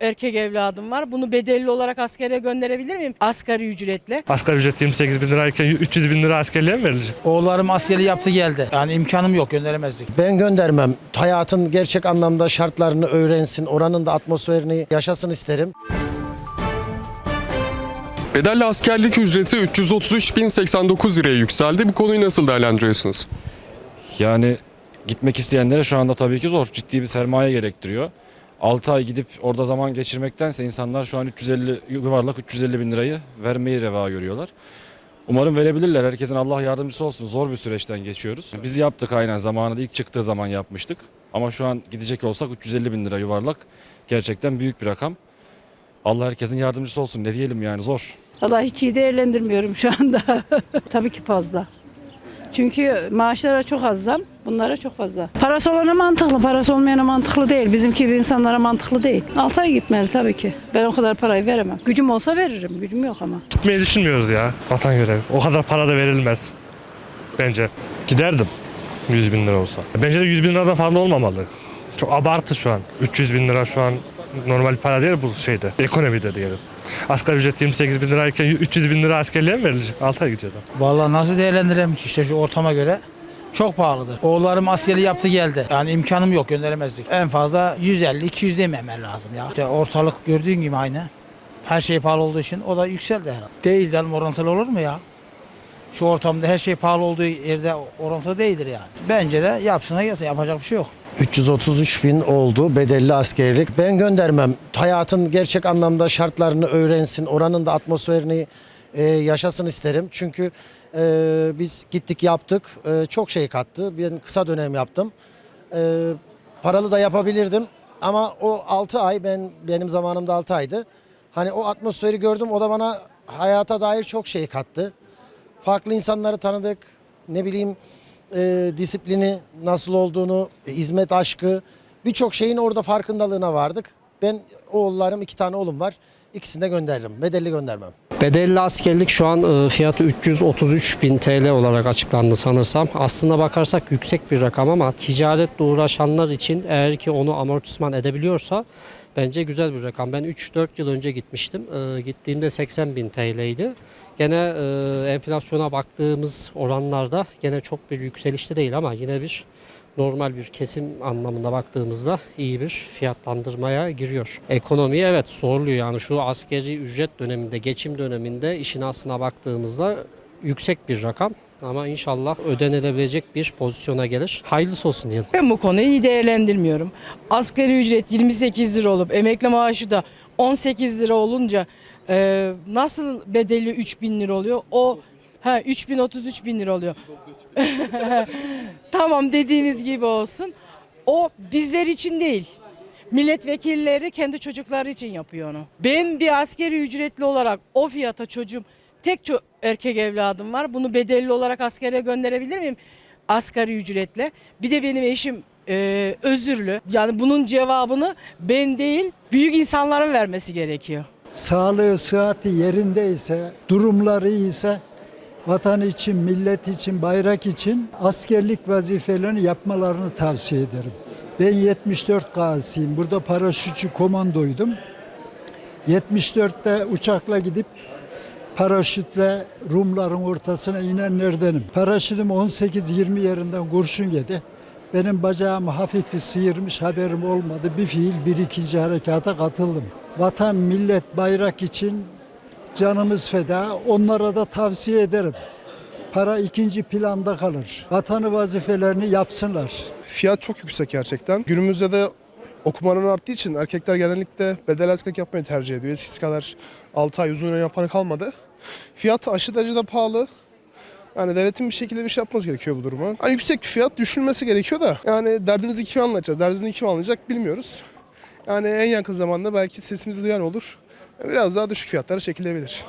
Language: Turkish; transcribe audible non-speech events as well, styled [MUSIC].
erkek evladım var. Bunu bedelli olarak askere gönderebilir miyim? Asgari ücretle. Asgari ücret 28 bin lirayken 300 bin lira askerliğe mi verilecek? Oğullarım askeri yaptı geldi. Yani imkanım yok gönderemezdik. Ben göndermem. Hayatın gerçek anlamda şartlarını öğrensin, oranın da atmosferini yaşasın isterim. Bedelli askerlik ücreti 333.089 liraya yükseldi. Bu konuyu nasıl değerlendiriyorsunuz? Yani gitmek isteyenlere şu anda tabii ki zor. Ciddi bir sermaye gerektiriyor. 6 ay gidip orada zaman geçirmektense insanlar şu an 350 yuvarlak 350 bin lirayı vermeyi reva görüyorlar. Umarım verebilirler. Herkesin Allah yardımcısı olsun. Zor bir süreçten geçiyoruz. Biz yaptık aynen zamanında ilk çıktığı zaman yapmıştık. Ama şu an gidecek olsak 350 bin lira yuvarlak gerçekten büyük bir rakam. Allah herkesin yardımcısı olsun. Ne diyelim yani zor. Vallahi hiç iyi değerlendirmiyorum şu anda. [LAUGHS] Tabii ki fazla. Çünkü maaşlara çok az zam, bunlara çok fazla. Parası olana mantıklı, parası olmayana mantıklı değil. Bizimki gibi insanlara mantıklı değil. 6 ay gitmeli tabii ki. Ben o kadar parayı veremem. Gücüm olsa veririm, gücüm yok ama. Gitmeyi düşünmüyoruz ya vatan görevi. O kadar para da verilmez. Bence. Giderdim 100 bin lira olsa. Bence de 100 bin liradan fazla olmamalı. Çok abartı şu an. 300 bin lira şu an normal para değil bu şeyde. Ekonomide diyelim. Asgari ücret 28 bin lirayken 300 bin lira askerliğe mi verilecek? 6 ay gideceğiz. Vallahi nasıl değerlendirem ki işte şu ortama göre çok pahalıdır. Oğullarım askeri yaptı geldi. Yani imkanım yok gönderemezdik. En fazla 150-200 dememen lazım ya. İşte ortalık gördüğün gibi aynı. Her şey pahalı olduğu için o da yükseldi herhalde. Değil canım orantılı olur mu ya? Şu ortamda her şey pahalı olduğu yerde orantılı değildir yani. Bence de yapsına gelsin yapacak bir şey yok. 333 bin oldu bedelli askerlik. Ben göndermem. Hayatın gerçek anlamda şartlarını öğrensin, oranın da atmosferini e, yaşasın isterim. Çünkü e, biz gittik yaptık, E, çok şey kattı. Ben kısa dönem yaptım. E, paralı da yapabilirdim ama o 6 ay ben benim zamanımda 6 aydı. Hani o atmosferi gördüm o da bana hayata dair çok şey kattı. Farklı insanları tanıdık. Ne bileyim e, disiplini nasıl olduğunu, e, hizmet aşkı birçok şeyin orada farkındalığına vardık. Ben oğullarım iki tane oğlum var. İkisini de gönderirim. Bedelli göndermem. Bedelli askerlik şu an e, fiyatı 333 bin TL olarak açıklandı sanırsam. Aslına bakarsak yüksek bir rakam ama ticaretle uğraşanlar için eğer ki onu amortisman edebiliyorsa bence güzel bir rakam. Ben 3-4 yıl önce gitmiştim. E, Gittiğimde 80 bin TL'ydi. Gene e, enflasyona baktığımız oranlarda gene çok bir yükselişte değil ama yine bir normal bir kesim anlamında baktığımızda iyi bir fiyatlandırmaya giriyor. Ekonomiyi evet zorluyor yani şu askeri ücret döneminde, geçim döneminde işin aslına baktığımızda yüksek bir rakam. Ama inşallah ödenilebilecek bir pozisyona gelir. Hayırlısı olsun diyelim. Ben bu konuyu iyi değerlendirmiyorum. Asgari ücret 28 lira olup emekli maaşı da 18 lira olunca e, nasıl bedeli 3000 lira oluyor? O ha 3000 33 bin lira oluyor. [LAUGHS] tamam dediğiniz gibi olsun. O bizler için değil. Milletvekilleri kendi çocukları için yapıyor onu. Ben bir askeri ücretli olarak o fiyata çocuğum tek ço- erkek evladım var. Bunu bedelli olarak askere gönderebilir miyim? Asgari ücretle. Bir de benim eşim e, özürlü. Yani bunun cevabını ben değil büyük insanların vermesi gerekiyor. sağlığı, sıhhati yerindeyse, durumları iyiyse vatan için, millet için, bayrak için askerlik vazifelerini yapmalarını tavsiye ederim. Ben 74 gazisiyim. Burada paraşütçü komandoydum. 74'te uçakla gidip paraşütle Rumların ortasına inenlerdenim. Paraşütüm 18-20 yerinden kurşun yedi. Benim bacağımı hafif bir sıyırmış haberim olmadı. Bir fiil bir ikinci harekata katıldım. Vatan, millet, bayrak için canımız feda. Onlara da tavsiye ederim. Para ikinci planda kalır. Vatanı vazifelerini yapsınlar. Fiyat çok yüksek gerçekten. Günümüzde de okumanın arttığı için erkekler genellikle bedel askerlik yapmayı tercih ediyor. Eskisi kadar 6 ay uzun yapanı kalmadı. Fiyat aşırı derecede pahalı. Yani devletin bir şekilde bir şey yapması gerekiyor bu duruma. Hani yüksek bir fiyat düşünmesi gerekiyor da. Yani derdimizi kime anlatacağız? Derdimizi kim anlayacak bilmiyoruz. Yani en yakın zamanda belki sesimizi duyan olur. Biraz daha düşük fiyatlara çekilebilir.